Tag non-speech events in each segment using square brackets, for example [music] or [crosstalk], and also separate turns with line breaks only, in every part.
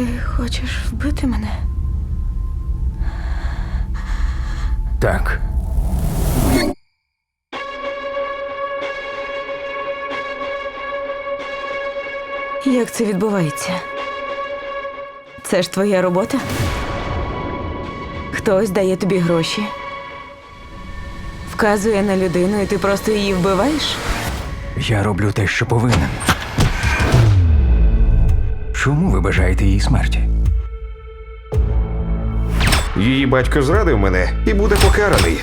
Ти хочеш вбити мене?
Так.
Як це відбувається? Це ж твоя робота? Хтось дає тобі гроші, вказує на людину, і ти просто її вбиваєш?
Я роблю те, що повинен. Чому ви бажаєте її смерті?
Її батько зрадив мене і буде покараний.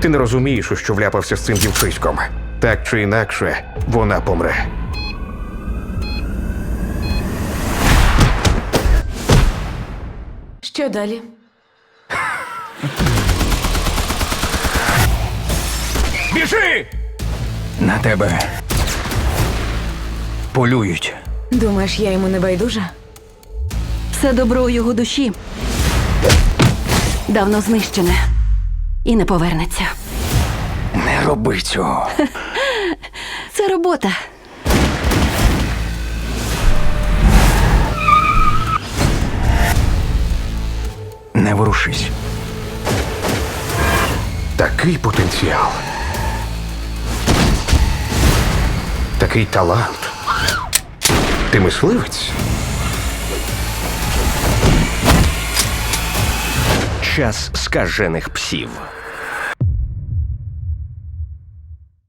Ти не розумієш, у що вляпався з цим дівчиськом. Так чи інакше, вона помре.
Що далі?
Біжи! На тебе. Полюють.
Думаєш, я йому не байдужа?
Все добро у його душі давно знищене і не повернеться.
Не роби цього. [laughs]
Це робота.
Не ворушись.
Такий потенціал. Такий талант. Ти мисливець?
Час скажених псів.